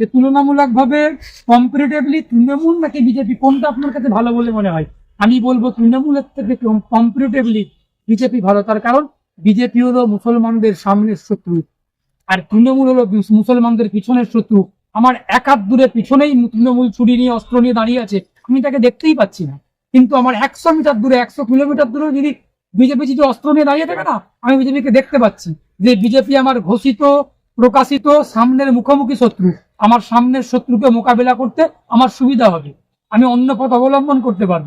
যে তুলনামূলকভাবে কম্পারেটিভলি তৃণমূল নাকি বিজেপি? কোনটা আপনার কাছে ভালো বলে মনে হয়? আমি বলব তৃণমূলের থেকে কম্পারেটিভলি বিজেপি ভালো। তার কারণ বিজেপি হলো মুসলমানদের সামনের শত্রু আর তৃণমূল হলো মুসলমানদের পিছনের শত্রু। আমার এক হাত দূরে পিছনেই তৃণমূল ছুরি নিয়ে, অস্ত্র নিয়ে দাঁড়িয়ে আছে। আমি তাকে দেখতেই পাচ্ছি না। কিন্তু আমার একশো মিটার দূরে, একশো কিলোমিটার দূরে যদি বিজেপি যদি অস্ত্র নিয়ে দাঁড়িয়ে থাকে না, আমি বিজেপিকে দেখতে পাচ্ছি যে বিজেপি আমার ঘোষিত, প্রকাশিত, সামনের মুখোমুখি শত্রু। আমার সামনের শত্রুকে মোকাবেলা করতে আমার সুবিধা হবে। আমি অন্য পথ অবলম্বন করতে পারব।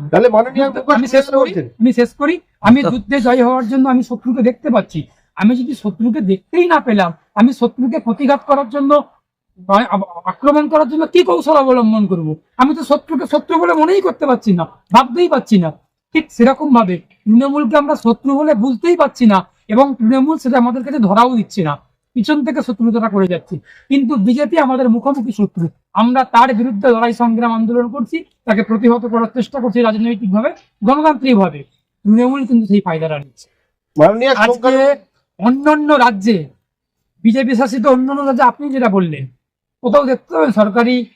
আমি শেষ করি আমি শেষ করি। আমি যুদ্ধে জয় হওয়ার জন্য আমি শত্রুকে দেখতে পাচ্ছি। আমি যদি শত্রুকে দেখতেই না পেলাম আমি শত্রুকে প্রতিঘাত করার জন্য আক্রমণ করার জন্য কি কৌশল অবলম্বন করব? আমি তো শত্রুকে শত্রু বলে মনেই করতে পারছি না ভাবতেই পারছি না। ঠিক সেরকম ভাবে তৃণমূলকে আমরা শত্রু বলে বুঝতেই পারছি না এবং তৃণমূল সেটা আমাদের কাছে ধরাও দিচ্ছে না। পিছন থেকে শত্রুতাটা করে যাচ্ছি। কিন্তু বিজেপি আমাদের মুখোমুখি শত্রু। আমরা তার বিরুদ্ধে লড়াই সংগ্রাম আন্দোলন করছি তাকে প্রতিহত করার চেষ্টা করছি রাজনৈতিক রাজনৈতিকভাবে গণতান্ত্রিকভাবে। তৃণমূল কিন্তু সেই ফায়দাটা নিচ্ছে। আজকে অন্যান্য রাজ্যে বিজেপি শাসিত অন্যান্য রাজ্যে আপনি যেটা বললেন কোথাও দেখতে পাবেন সরকারি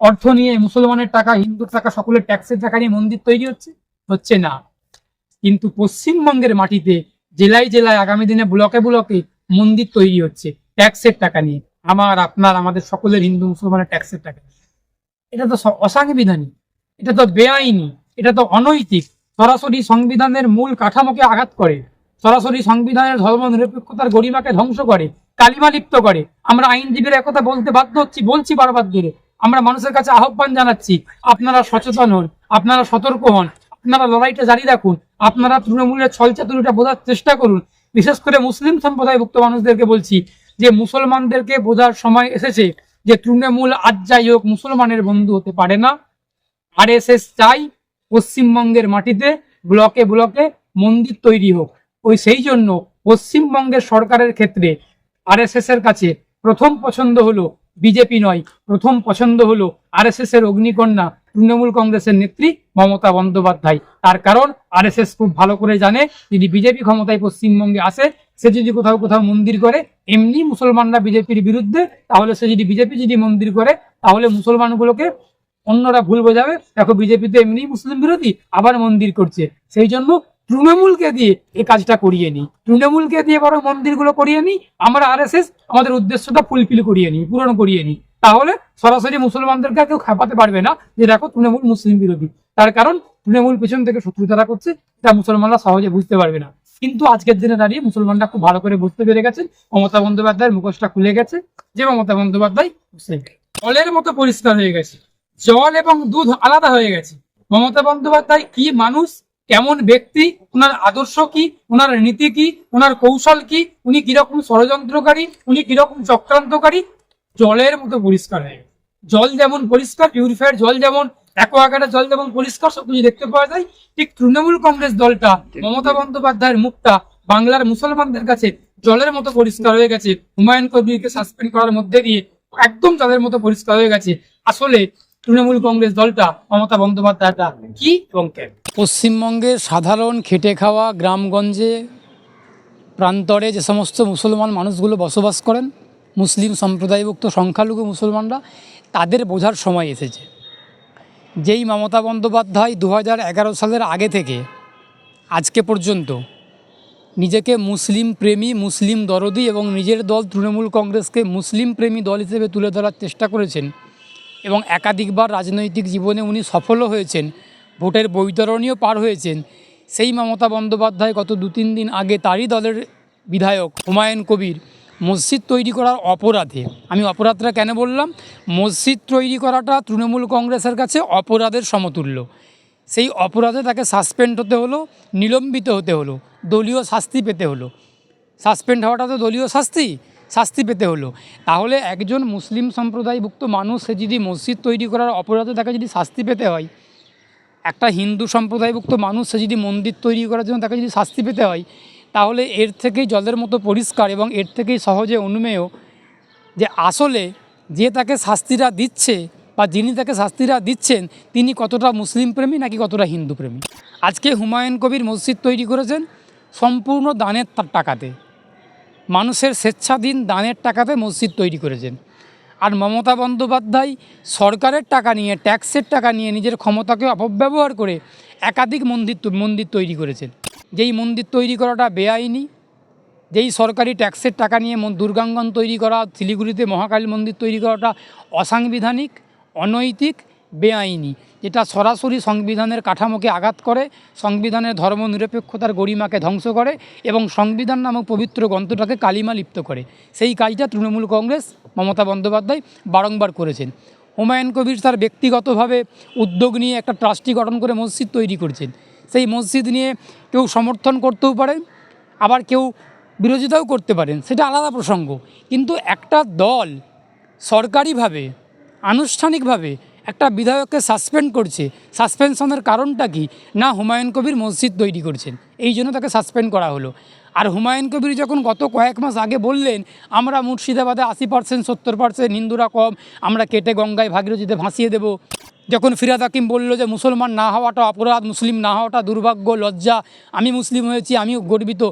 অর্থ নিয়ে মুসলমানের টাকা হিন্দুর টাকা সকলের ট্যাক্সের টাকা নিয়ে মন্দির তৈরি হচ্ছে? হচ্ছে না। কিন্তু পশ্চিমবঙ্গের মাটিতে জেলায় জেলায় আগামী দিনে ব্লকে ব্লকে মন্দির তৈরি হচ্ছে, ট্যাক্সের টাকা নিয়ে। আমার, আপনার, আমাদের সকলের হিন্দু, মুসলমানের ট্যাক্সের টাকা। এটা তো অসাংবিধানিক। এটা তো বেআইনি। এটা তো অনৈতিক। সরাসরি সংবিধানের মূল কাঠামোকে আঘাত করে। সরাসরি সংবিধানের ধর্ম নিরপেক্ষতার গরিমাকে ধ্বংস করে কালিমা লিপ্ত করে। আমরা আইনজীবীরা একথা বলতে বাধ্য হচ্ছি, বলছি বারবার ধরে। আমরা মানুষের কাছে আহ্বান জানাচ্ছি, আপনারা সচেতন হন, আপনারা সতর্ক হন, আপনারা লড়াইটা জারি রাখুন, আপনারা তৃণমূলের ছলচাতুরিটা বোঝার চেষ্টা করুন। বিশেষ করে মুসলিম সম্প্রদায়ভুক্ত মানুষদেরকে বলছি যে মুসলমানদেরকে বোঝার সময় এসেছে যে তৃণমূল আজ যাই হোক মুসলমানের বন্ধু হতে পারে না। আরএসএস চাই পশ্চিমবঙ্গের মাটিতে ব্লকে ব্লকে মন্দির তৈরি হোক। ওই সেই জন্য পশ্চিমবঙ্গের সরকারের ক্ষেত্রে আরএসএস এর কাছে প্রথম পছন্দ হলো বিজেপি নয়, প্রথম পছন্দ হলো আরএসএস এর অগ্নিকন্যা। তৃণমূল কংগ্রেসের নেত্রী মমতা বন্দ্যোপাধ্যায়। তার কারণ আরএসএস খুব ভালো করে জানে, যদি বিজেপি ক্ষমতায় পশ্চিমবঙ্গে আসে, সে যদি কোথাও কোথাও মন্দির করে, এমনি মুসলমানরা বিজেপির বিরুদ্ধে, তাহলে সে যদি বিজেপি যদি মন্দির করে, তাহলে মুসলমানগুলোকে অন্যরা ভুল বোঝাবে। দেখো, বিজেপি তো এমনি মুসলিম বিরোধী, আবার মন্দির করছে। সেই জন্য তৃণমূলকে দিয়ে এই কাজটা করিয়ে নিই। তৃণমূলকে দিয়ে বরং মন্দিরগুলো করিয়ে নিই। আমরা আর আমাদের উদ্দেশ্যটা ফুলফিল করিয়ে নিই, পূরণ করিয়ে নিই। তাহলে সরাসরি মুসলমানদেরকে কেউ খেপাতে পারবে না যে দেখো তৃণমূল মুসলিম বিরোধী। তার কারণ তৃণমূল পেছন থেকে শত্রুতারা করছে, এটা মুসলমানরা সহজে বুঝতে পারবে না। কিন্তু আজকের দিনে দাঁড়িয়ে মুসলমানরা খুব ভালো করে বুঝতে পেরে গেছেন মমতা বন্দ্যোপাধ্যায়ের মুখোশটা খুলে গেছে যে মমতা বন্দ্যোপাধ্যায় জলের মতো পরিষ্কার হয়ে গেছে। জল এবং দুধ আলাদা হয়ে গেছে। মমতা বন্দ্যোপাধ্যায় কি মানুষ? কেমন ব্যক্তি? ওনার আদর্শ কি? ওনার নীতি কি? ওনার কৌশল কি? উনি কীরকম ষড়যন্ত্রকারী? উনি কীরকম চক্রান্তকারী? জলের মতো পরিষ্কার হয়ে জল যেমন পরিষ্কার পিউরিফায়ার জল যেমন অ্যাকোয়াগার্ডের জল যেমন পরিষ্কার, সব সবকিছু দেখতে পাওয়া যায়, ঠিক তৃণমূল কংগ্রেস দলটা, মমতা বন্দ্যোপাধ্যায়ের মুখটা, বাংলার মুসলমানদের কাছে জলের মতো পরিষ্কার হয়ে গেছে, হুমায়ুন কবিরকে সাসপেন্ড করার মধ্যে দিয়ে একদম জলের মতো পরিষ্কার হয়ে গেছে। আসলে তৃণমূল কংগ্রেস দলটা, মমতা বন্দ্যোপাধ্যায়টা কি এবং কেন পশ্চিমবঙ্গের সাধারণ খেটে খাওয়া গ্রামগঞ্জে প্রান্তরে যে সমস্ত মুসলমান মানুষগুলো বসবাস করেন মুসলিম সম্প্রদায়ভুক্ত সংখ্যালঘু মুসলমানরা তাদের বোঝার সময় এসেছে। যেই মমতা বন্দ্যোপাধ্যায় দু হাজার এগারো সালের আগে থেকে আজকে পর্যন্ত নিজেকে মুসলিম প্রেমী, মুসলিম দরদি এবং নিজের দল তৃণমূল কংগ্রেসকে মুসলিম প্রেমী দল হিসেবে তুলে ধরার চেষ্টা করেছেন এবং একাধিকবার রাজনৈতিক জীবনে উনি সফলও হয়েছেন, ভোটের বৈতরণীও পার হয়েছেন। সেই মমতা বন্দ্যোপাধ্যায় গত দু তিন দিন আগে তারই দলের বিধায়ক হুমায়ুন কবির মসজিদ তৈরি করার অপরাধে। আমি অপরাধটা কেন বললাম? মসজিদ তৈরি করাটা তৃণমূল কংগ্রেসের কাছে অপরাধের সমতুল্য। সেই অপরাধে তাকে সাসপেন্ড হতে হলো, নিলম্বিত হতে হলো, দলীয় শাস্তি পেতে হলো। সাসপেন্ড হওয়াটা তো দলীয় শাস্তি শাস্তি পেতে হলো। তাহলে একজন মুসলিম সম্প্রদায়ভুক্ত মানুষ, সে যদি মসজিদ তৈরি করার অপরাধে তাকে যদি শাস্তি পেতে হয়, একটা হিন্দু সম্প্রদায়ভুক্ত মানুষ, সে যদি মন্দির তৈরি করার জন্য তাকে যদি শাস্তি পেতে হয় তাহলে এর থেকেই জলের মতো পরিষ্কার এবং এর থেকেই সহজে অনুমেয় যে আসলে যে তাকে শাস্তিরা দিচ্ছে বা যিনি তাকে শাস্তিরা দিচ্ছেন, তিনি কতটা মুসলিম প্রেমী নাকি কতটা হিন্দু প্রেমী? আজকে হুমায়ুন কবির মসজিদ তৈরি করেছেন সম্পূর্ণ দানের তা- টাকাতে। মানুষের স্বেচ্ছাধীন দানের টাকাতে মসজিদ তৈরি করেছেন। আর মমতা বন্দ্যোপাধ্যায় সরকারের টাকা নিয়ে, ট্যাক্সের টাকা নিয়ে নিজের ক্ষমতাকে অপব্যবহার করে একাধিক মন্দির মন্দির তৈরি করেছেন। যেই মন্দির তৈরি করাটা বেআইনি, যেই সরকারি ট্যাক্সের টাকা নিয়ে দুর্গাঙ্গন তৈরি করা, শিলিগুড়িতে মহাকালী মন্দির তৈরি করাটা অসাংবিধানিক, অনৈতিক, বেআইনি, যেটা সরাসরি সংবিধানের কাঠামোকে আঘাত করে, সংবিধানের ধর্মনিরপেক্ষতার গরিমাকে ধ্বংস করে এবং সংবিধান নামক পবিত্র গ্রন্থটাকে কালিমা লিপ্ত করে। সেই কাজটা তৃণমূল কংগ্রেস, মমতা বন্দ্যোপাধ্যায় বারংবার করেছেন। হুমায়ুন কবির তার ব্যক্তিগতভাবে উদ্যোগ নিয়ে একটা ট্রাস্টি গঠন করে মসজিদ তৈরি করছেন। সেই মসজিদ নিয়ে কেউ সমর্থন করতেও পারেন আবার কেউ বিরোধিতাও করতে পারেন, সেটা আলাদা প্রসঙ্গ। কিন্তু একটা দল সরকারিভাবে, আনুষ্ঠানিকভাবে একটা বিধায়ককে সাসপেন্ড করছে, সাসপেনশনের কারণটা কি? না হুমায়ুন কবির মসজিদ তৈরি করছেন, এই জন্য তাকে সাসপেন্ড করা হলো। আর হুমায়ুন কবির যখন গত কয়েক মাস আগে বললেন, আমরা মুর্শিদাবাদে আশি পার্সেন্ট, সত্তর পার্সেন্ট, হিন্দুরা কম, আমরা কেটে গঙ্গায় ভাগীরথীতে ভাসিয়ে দেবো। যখন ফিরাদ হাকিম বলল যে মুসলমান না হওয়াটা অপরাধ, মুসলিম না হওয়াটা দুর্ভাগ্য, লজ্জা, আমি মুসলিম হয়েছি, আমিও গর্বিত।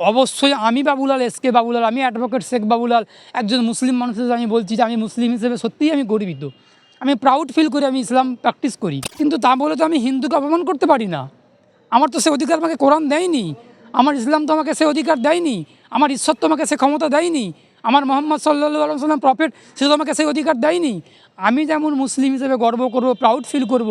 অবশ্যই আমি বাবুলাল এস কে বাবুলাল আমি অ্যাডভোকেট শেখ বাবুলাল একজন মুসলিম মানুষ হিসেবে আমি বলছি যে আমি মুসলিম হিসেবে সত্যিই আমি গর্বিত। আমি প্রাউড ফিল করি, আমি ইসলাম প্র্যাকটিস করি। কিন্তু তা বলে তো আমি হিন্দুকে অপমান করতে পারি না। আমার তো সে অধিকার আমাকে কোরআন দেয়নি। আমার ইসলাম তো আমাকে সে অধিকার দেয়নি। আমার ঈশ্বর তো আমাকে সে ক্ষমতা দেয়নি। আমার মোহাম্মদ সাল্লাহ আলম সাল্লাম প্রফেট সে তো আমাকে সেই অধিকার দেয়নি। আমি যেমন মুসলিম হিসেবে গর্ব করব প্রাউড ফিল করব,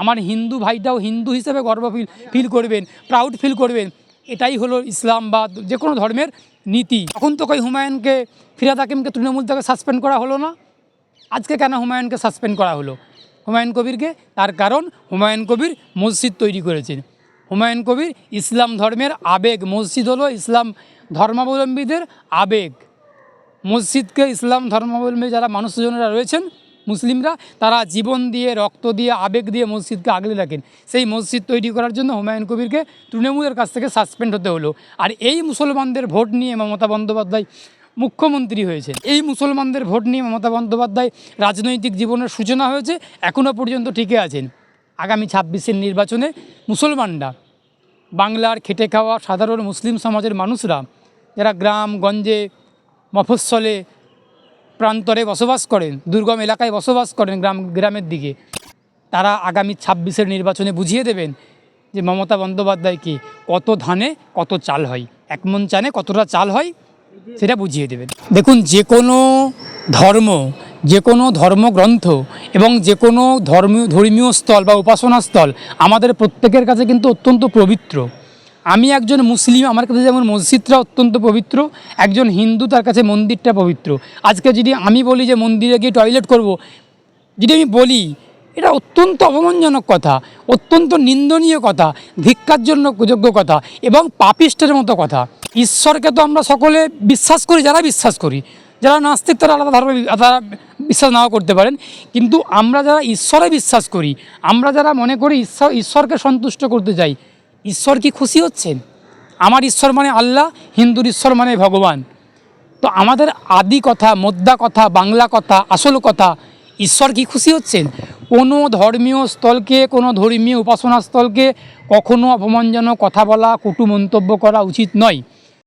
আমার হিন্দু ভাইটাও হিন্দু হিসেবে গর্ব ফিল ফিল করবেন প্রাউড ফিল করবেন। এটাই হলো ইসলাম বা যে কোনো ধর্মের নীতি। তখন তো কই হুমায়ুনকে, ফিরাদ হাকিমকে, তৃণমূল থেকে সাসপেন্ড করা হলো না। আজকে কেন হুমায়ুনকে সাসপেন্ড করা হলো? হুমায়ুন কবিরকে? তার কারণ হুমায়ুন কবির মসজিদ তৈরি করেছেন। হুমায়ুন কবির ইসলাম ধর্মের আবেগ, মসজিদ হলো ইসলাম ধর্মাবলম্বীদের আবেগ। মসজিদকে ইসলাম ধর্মাবলম্বী যারা মানুষজনেরা রয়েছেন, মুসলিমরা, তারা জীবন দিয়ে, রক্ত দিয়ে, আবেগ দিয়ে মসজিদকে আগলে রাখেন। সেই মসজিদ তৈরি করার জন্য হুমায়ুন কবিরকে তৃণমূলের কাছ থেকে সাসপেন্ড হতে হলো। আর এই মুসলমানদের ভোট নিয়ে মমতা বন্দ্যোপাধ্যায় মুখ্যমন্ত্রী হয়েছে। এই মুসলমানদের ভোট নিয়ে মমতা বন্দ্যোপাধ্যায় রাজনৈতিক জীবনের সূচনা হয়েছে এখনও পর্যন্ত টিকে আছেন। আগামী ছাব্বিশের নির্বাচনে মুসলমানরা, বাংলার খেটে খাওয়া সাধারণ মুসলিম সমাজের মানুষরা, যারা গ্রাম, গঞ্জে মফস্বলে প্রান্তরে বসবাস করেন, দুর্গম এলাকায় বসবাস করেন গ্রাম, গ্রামের দিকে। তারা আগামী ছাব্বিশের নির্বাচনে বুঝিয়ে দেবেন যে মমতা বন্দ্যোপাধ্যায়কে কত ধানে কত চাল হয়, এক মন চানে কতটা চাল হয়, সেটা বুঝিয়ে দেবেন। দেখুন, যে কোনো ধর্ম, যে কোনো ধর্মগ্রন্থ এবং যে কোনো ধর্মীয় ধর্মীয় স্থল বা উপাসনা স্থল আমাদের প্রত্যেকের কাছে কিন্তু অত্যন্ত পবিত্র। আমি একজন মুসলিম, আমার কাছে যেমন মসজিদটা অত্যন্ত পবিত্র, একজন হিন্দু তার কাছে মন্দিরটা পবিত্র। আজকে যদি আমি বলি যে মন্দিরে গিয়ে টয়লেট করব, যদি আমি বলি, এটা অত্যন্ত অপমানজনক কথা, অত্যন্ত নিন্দনীয় কথা, ধিক্কার জন্য যোগ্য কথা এবং পাপিষ্টের মতো কথা। ঈশ্বরকে তো আমরা সকলে বিশ্বাস করি, যারা বিশ্বাস করি, যারা নাস্তিক তারা আলাদা ধর্মে তারা বিশ্বাস নাও করতে পারেন। কিন্তু আমরা যারা ঈশ্বরে বিশ্বাস করি, আমরা যারা মনে করি ঈশ্বর, ঈশ্বরকে সন্তুষ্ট করতে চাই ঈশ্বর কি খুশি হচ্ছেন? আমার ঈশ্বর মানে আল্লাহ, হিন্দুর ঈশ্বর মানে ভগবান। তো আমাদের আদি কথা, মোদ্দা কথা, বাংলা কথা, আসল কথা, ঈশ্বর কি খুশি হচ্ছেন? কোনো ধর্মীয় স্থলকে, কোনো ধর্মীয় উপাসনা স্থলকে কখনো অপমানজনক কথা বলা, কটু মন্তব্য করা উচিত নয়।